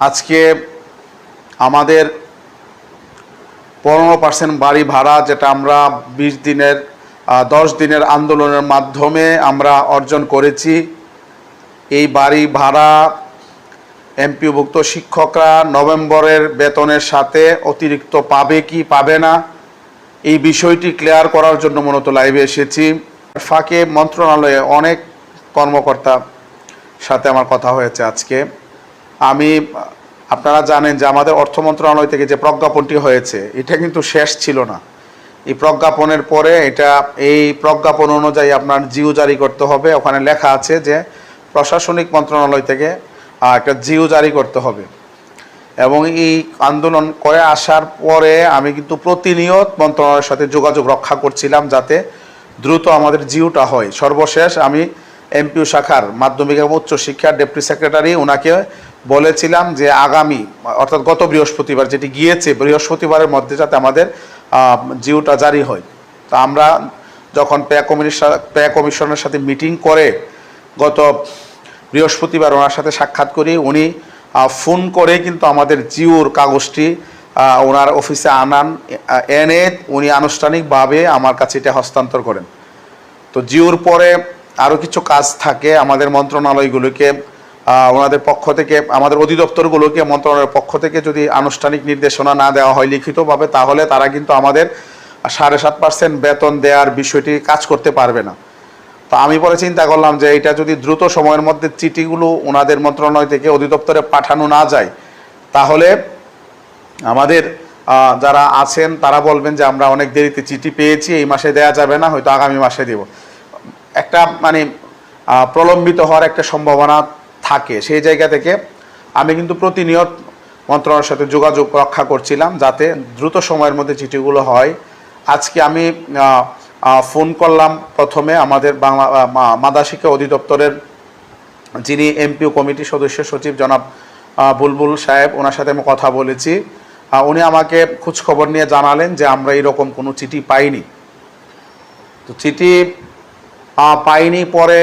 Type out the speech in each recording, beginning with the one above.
আজকে আমাদের পনেরো পার্সেন্ট বাড়ি ভাড়া যেটা আমরা বিশ দিনের দশ দিনের আন্দোলনের মাধ্যমে আমরা অর্জন করেছি। এই বাড়ি ভাড়া এমপিভুক্ত শিক্ষকরা নভেম্বরের বেতনের সাথে অতিরিক্ত পাবে কি পাবে না, এই বিষয়টি ক্লিয়ার করার জন্য মূলত লাইভে এসেছি। ফাঁকে মন্ত্রণালয়ে অনেক কর্মকর্তা সাথে আমার কথা হয়েছে আজকে। আমি, আপনারা জানেন যে আমাদের অর্থ মন্ত্রণালয় থেকে যে প্রজ্ঞাপনটি হয়েছে, এটা কিন্তু শেষ ছিল না। এই প্রজ্ঞাপনের পরে এটা, এই প্রজ্ঞাপন অনুযায়ী আপনার জিও জারি করতে হবে। ওখানে লেখা আছে যে প্রশাসনিক মন্ত্রণালয় থেকে একটা জিও জারি করতে হবে। এবং এই আন্দোলন করে আসার পরে আমি কিন্তু প্রতিনিয়ত মন্ত্রণালয়ের সাথে যোগাযোগ রক্ষা করছিলাম যাতে দ্রুত আমাদের জিওটা হয়। সর্বশেষ আমি এমপিও শাখার মাধ্যমিক এবং উচ্চ শিক্ষার ডেপুটি সেক্রেটারি ওনাকে বলেছিলাম যে আগামী, অর্থাৎ গত বৃহস্পতিবার, যেটি গিয়েছে বৃহস্পতিবারের মধ্যে যাতে আমাদের জিওটা জারি হয়। তো আমরা যখন পে কমিশন, পে কমিশনের সাথে মিটিং করে গত বৃহস্পতিবার ওনার সাথে সাক্ষাৎ করি, উনি ফোন করে কিন্তু আমাদের জিওর কাগজটি ওনার অফিসে আনান এনে উনি আনুষ্ঠানিকভাবে আমার কাছে এটা হস্তান্তর করেন। তো জিওর পরে আরও কিছু কাজ থাকে, আমাদের মন্ত্রণালয়গুলোকে ওনাদের পক্ষ থেকে, আমাদের অধিদপ্তরগুলোকে মন্ত্রণালয়ের পক্ষ থেকে যদি আনুষ্ঠানিক নির্দেশনা না দেওয়া হয় লিখিতভাবে, তাহলে তারা কিন্তু আমাদের সাড়ে সাত পার্সেন্ট বেতন দেওয়ার বিষয়টি কাজ করতে পারবে না। তো আমি পরে চিন্তা করলাম যে এটা যদি দ্রুত সময়ের মধ্যে চিঠিগুলো ওনাদের মন্ত্রণালয় থেকে অধিদপ্তরে পাঠানো না যায়, তাহলে আমাদের যারা আছেন, তারা বলবেন যে আমরা অনেক দেরিতে চিঠি পেয়েছি, এই মাসে দেয়া যাবে না, হয়তো আগামী মাসে দেব। একটা মানে প্রলম্বিত হওয়ার একটা সম্ভাবনা থাকে। সেই জায়গা থেকে আমি কিন্তু প্রতিনিয়ত মন্ত্রণালয়ের সাথে যোগাযোগ রক্ষা করছিলাম যাতে দ্রুত সময়ের মধ্যে চিঠিগুলো হয়। আজকে আমি ফোন করলাম প্রথমে আমাদের বাংলা আহ, মাদা শিক্ষা অধিদপ্তরের যিনি এমপিও কমিটির সদস্য সচিব জনাব বুলবুল সাহেব ওনার সাথে আমি কথা বলেছি। উনি আমাকে খোঁজ খবর নিয়ে জানালেন যে আমরা এরকম কোনো চিঠি পাইনি। তো চিঠি পাইনি পরে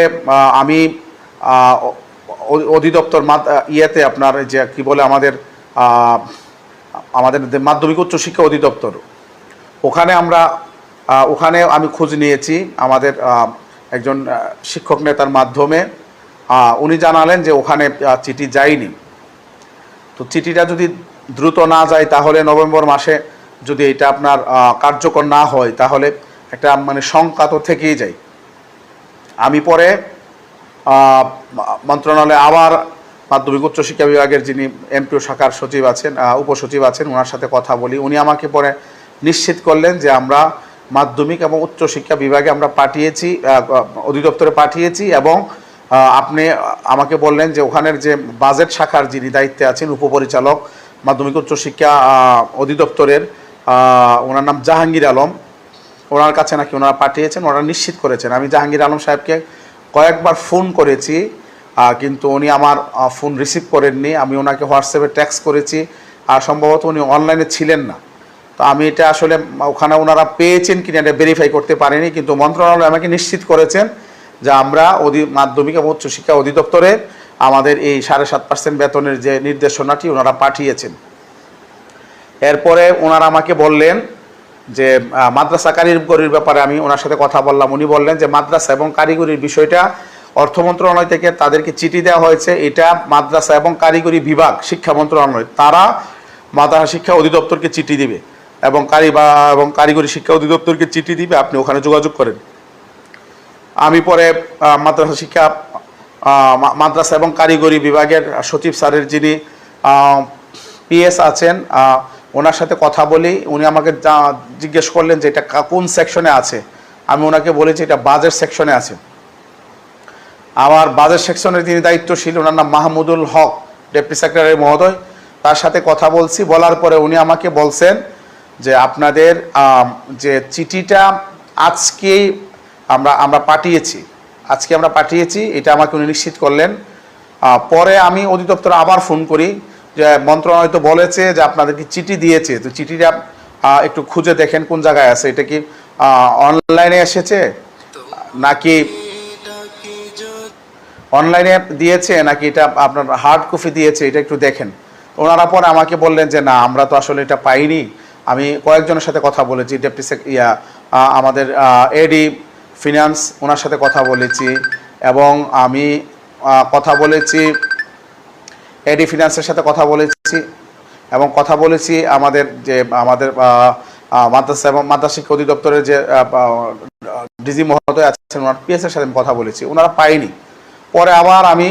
আমি অধিদপ্তর ইয়েতে আপনার যে কি বলে আমাদের আমাদের মাধ্যমিক উচ্চ শিক্ষা অধিদপ্তর। ওখানে আমরা ওখানে আমি খোঁজ নিয়েছি আমাদের একজন শিক্ষক নেতার মাধ্যমে। উনি জানালেন যে ওখানে চিঠি যায়নি। তো চিঠিটা যদি দ্রুত না যায় তাহলে নভেম্বর মাসে যদি এটা আপনার কার্যকর না হয় তাহলে একটা মানে শঙ্কা তো থেকেই যায়। আমি পরে মন্ত্রণালয়ে আবার মাধ্যমিক উচ্চ শিক্ষা বিভাগের যিনি এমপিও শাখার সচিব আছেন উপসচিব আছেন ওনার সাথে কথা বলি। উনি আমাকে পরে নিশ্চিত করলেন যে আমরা মাধ্যমিক এবং উচ্চশিক্ষা বিভাগে আমরা পাঠিয়েছি অধিদপ্তরে পাঠিয়েছি এবং আপনি আমাকে বললেন যে ওখানের যে বাজেট শাখার যিনি দায়িত্বে আছেন, উপপরিচালক মাধ্যমিক উচ্চশিক্ষা অধিদপ্তরের ওনার নাম জাহাঙ্গীর আলম। ওনার কাছে নাকি ওনারা পাঠিয়েছেন, ওনারা নিশ্চিত করেছেন। আমি জাহাঙ্গীর আলম সাহেবকে কয়েকবার ফোন করেছি কিন্তু উনি আমার ফোন রিসিভ করেননি। আমি ওনাকে হোয়াটসঅ্যাপে ট্যাক্স করেছি, আর সম্ভবত উনি অনলাইনে ছিলেন না। তো আমি এটা আসলে, ওখানে ওনারা পেয়েছেন কিনা এটা ভেরিফাই করতে পারিনি, কিন্তু মন্ত্রণালয় আমাকে নিশ্চিত করেছেন যে আমরা অধি, মাধ্যমিক এবং উচ্চশিক্ষা অধিদপ্তরে আমাদের এই সাড়ে সাত পার্সেন্ট বেতনের যে নির্দেশনাটি ওনারা পাঠিয়েছেন। এরপরে ওনারা আমাকে বললেন যে মাদ্রাসা কারিগরির ব্যাপারে আমি ওনার সাথে কথা বললাম। উনি বললেন যে, মাদ্রাসা এবং কারিগরির বিষয়টা অর্থ মন্ত্রণালয় থেকে তাদেরকে চিঠি দেওয়া হয়েছে। এটা মাদ্রাসা এবং কারিগরি বিভাগ, শিক্ষা মন্ত্রণালয়, তারা মাদ্রাসা শিক্ষা অধিদপ্তরকে চিঠি দিবে এবং কারি, বা, এবং কারিগরি শিক্ষা অধিদপ্তরকে চিঠি দিবে। আপনি ওখানে যোগাযোগ করেন। আমি পরে মাদ্রাসা শিক্ষা মাদ্রাসা এবং কারিগরি বিভাগের সচিব স্যারের যিনি পিএস আছেন ওনার সাথে কথা বলি, উনি আমাকে যা- জিজ্ঞেস করলেন যে এটা কোন সেকশনে আছে, আমি ওনাকে বলেছি এটা বাজেট সেকশনে আছে। আমার বাজেট সেকশনের তিনি দায়িত্বশীল, ওনার নাম মাহমুদুল হক ডেপুটি সেক্রেটারি মহোদয়। তার সাথে কথা বলছি, বলার পরে উনি আমাকে বলছেন যে আপনাদের যে চিঠিটা আজকেই আমরা আমরা পাঠিয়েছি। আজকে আমরা পাঠিয়েছি, এটা আমাকে উনি নিশ্চিত করলেন। পরে আমি অধিদপ্তরে আবার ফোন করি। যে মন্ত্রণালয় তো বলেছে যে আপনাদেরকে চিঠি দিয়েছে। তো চিঠিটা একটু খুঁজে দেখেন কোন জায়গায় আছে। এটা কি অনলাইনে এসেছে? নাকি অনলাইনে দিয়েছে? নাকি এটা আপনার হার্ড কপি দিয়েছে? এটা একটু দেখেন। ওনারা পরে আমাকে বললেন যে, না, আমরা তো আসলে এটা পাইনি। আমি কয়েকজনের সাথে কথা বলেছি, ডেপুটি ইয়া আমাদের এডি ফিনান্স ওনার সাথে কথা বলেছি এবং আমি কথা বলেছি এডি ফিনান্সের সাথে কথা বলেছি এবং কথা বলেছি আমাদের যে, আমাদের মাদ্রাসা এবং মাদ্রাসা শিক্ষা অধিদপ্তরের যে ডিজি মহোদয় আছেন, ওনার পিএস এর সাথে আমি কথা বলেছি। ওনারা পাইনি পরে আবার আমি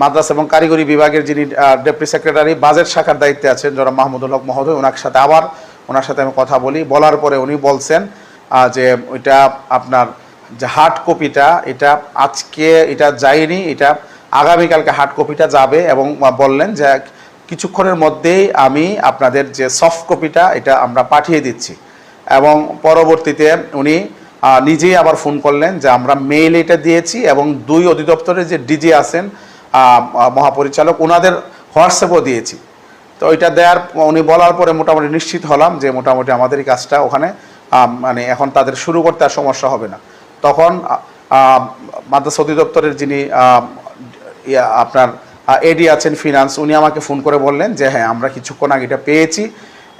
মাদ্রাসা এবং কারিগরি বিভাগের যিনি ডেপুটি সেক্রেটারি বাজেট শাখার দায়িত্বে আছেন যারা মাহমুদুল হক মহোদয়, ওনার সাথে আবার ওনার সাথে আমি কথা বলি। বলার পরে উনি বলছেন যে ওইটা আপনার যে হার্ড কপিটা এটা আজকে, এটা যায়নি, এটা আগামীকালকে হার্ড কপিটা যাবে এবং বললেন যে কিছুক্ষণের মধ্যেই আমি আপনাদের যে সফট কপিটা এটা আমরা পাঠিয়ে দিচ্ছি। এবং পরবর্তীতে উনি নিজেই আবার ফোন করলেন যে আমরা মেইল এটা দিয়েছি এবং দুই অধিদপ্তরের যে ডিজি আছেন মহাপরিচালক, ওনাদের হোয়াটসঅ্যাপও দিয়েছি। তো ওইটা দেওয়ার, উনি বলার পরে মোটামুটি নিশ্চিত হলাম যে মোটামুটি আমাদের এই কাজটা ওখানে মানে এখন তাদের শুরু করতে আর সমস্যা হবে না। তখন মাদ্রাসা অধিদপ্তরের যিনি আপনার এডি আছেন ফিনান্স উনি আমাকে ফোন করে বললেন যে হ্যাঁ আমরা কিছুক্ষণ আগে এটা পেয়েছি।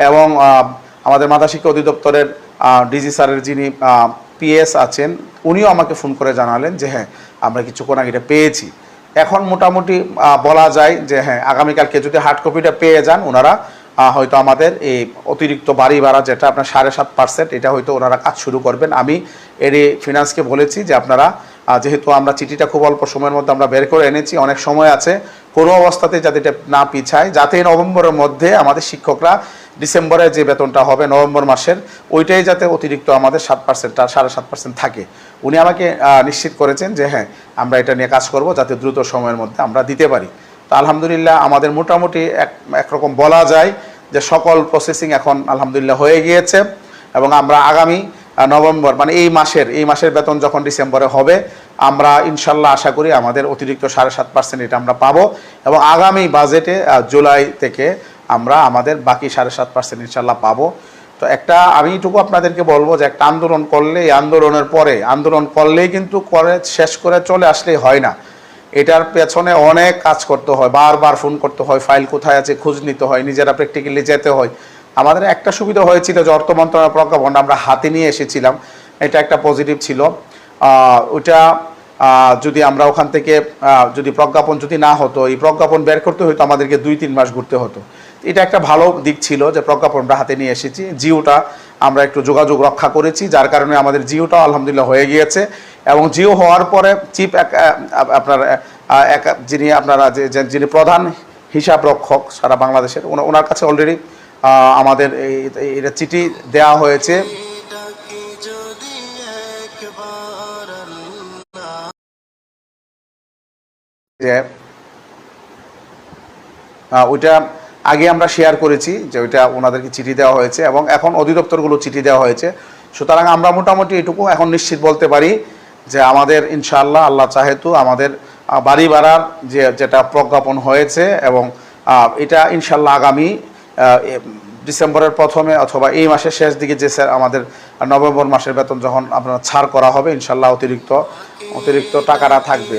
এবং আমাদের মাদা শিক্ষা অধিদপ্তরের ডিজি স্যারের যিনি পিএস আছেন, উনিও আমাকে ফোন করে জানালেন যে হ্যাঁ আমরা কিছুক্ষণ আগে এটা পেয়েছি। এখন মোটামুটি বলা যায় যে হ্যাঁ আগামীকালকে যদি হার্ড কপিটা পেয়ে যান, ওনারা হয়তো আমাদের এই অতিরিক্ত বাড়ি ভাড়া যেটা আপনার সাড়ে সাত পার্সেন্ট এটা হয়তো ওনারা কাজ শুরু করবেন। আমি এডি ফিনান্সকে বলেছি যে, আপনারা যেহেতু আমরা চিঠিটা খুব অল্প সময়ের মধ্যে আমরা বের করে এনেছি, অনেক সময় আছে কোনো অবস্থাতে যাতে এটা না পিছায়, যাতে নভেম্বরের মধ্যে আমাদের শিক্ষকরা ডিসেম্বরে যে বেতনটা হবে নভেম্বর মাসের, ওইটাই যাতে অতিরিক্ত আমাদের সাত পার্সেন্ট সাড়ে সাত পার্সেন্ট থাকে। উনি আমাকে নিশ্চিত করেছেন যে হ্যাঁ আমরা এটা নিয়ে কাজ করব যাতে দ্রুত সময়ের মধ্যে আমরা দিতে পারি। তো আলহামদুলিল্লাহ আমাদের মোটামুটি এক, একরকম বলা যায় যে সকল প্রসেসিং এখন আলহামদুলিল্লাহ হয়ে গিয়েছে এবং আমরা আগামী নভেম্বর মানে এই মাসের এই মাসের বেতন যখন ডিসেম্বরে হবে আমরা ইনশাল্লাহ আশা করি আমাদের অতিরিক্ত সাড়ে সাত পার্সেন্ট এটা আমরা পাবো এবং আগামী বাজেটে জুলাই থেকে আমরা আমাদের বাকি সাড়ে সাত পার্সেন্ট ইনশাল্লাহ পাবো। তো একটা আমি এটুকু আপনাদেরকে বলব যে একটা আন্দোলন করলে এই আন্দোলনের পরে, আন্দোলন করলেই কিন্তু করে, শেষ করে চলে আসলেই হয় না। এটার পেছনে অনেক কাজ করতে হয়, বারবার ফোন করতে হয়, ফাইল কোথায় আছে খোঁজ নিতে হয়, নিজেরা প্র্যাকটিক্যালি যেতে হয়। আমাদের একটা সুবিধা হয়েছিল যে অর্থ মন্ত্রণালয় প্রজ্ঞাপন আমরা হাতে নিয়ে এসেছিলাম, এটা একটা পজিটিভ ছিল। ওটা যদি আমরা ওখান থেকে যদি প্রজ্ঞাপন যদি না হতো, এই প্রজ্ঞাপন বের করতে হয়তো আমাদেরকে দুই তিন মাস ঘুরতে হতো। এটা একটা ভালো দিক ছিল যে প্রজ্ঞাপন আমরা হাতে নিয়ে এসেছি। জিওটা আমরা একটু যোগাযোগ রক্ষা করেছি, যার কারণে আমাদের জিওটা আলহামদুলিল্লাহ হয়ে গিয়েছে। এবং জিও হওয়ার পরে চিফ আপনার এক- যিনি আপনারা যে যিনি প্রধান হিসাব রক্ষক সারা বাংলাদেশের ওনার কাছে অলরেডি আমাদের এটা চিঠি দেওয়া হয়েছে। যে ওইটা আগে আমরা শেয়ার করেছি যে ওইটা ওনাদেরকে চিঠি দেওয়া হয়েছে এবং এখন অধিদপ্তরগুলো চিঠি দেওয়া হয়েছে। সুতরাং আমরা মোটামুটি এটুকু এখন নিশ্চিত বলতে পারি যে আমাদের ইনশাআল্লাহ আল্লাহ চাহেতু আমাদের বাড়ি ভাড়ার যে, যেটা প্রজ্ঞাপন হয়েছে এবং এটা ইনশাল্লাহ আগামী ডিসেম্বরের প্রথমে অথবা এই মাসের শেষ দিকে যে স্যার আমাদের নভেম্বর মাসের বেতন যখন আপনার ছাড় করা হবে ইনশাল্লাহ অতিরিক্ত অতিরিক্ত টাকাটা থাকবে।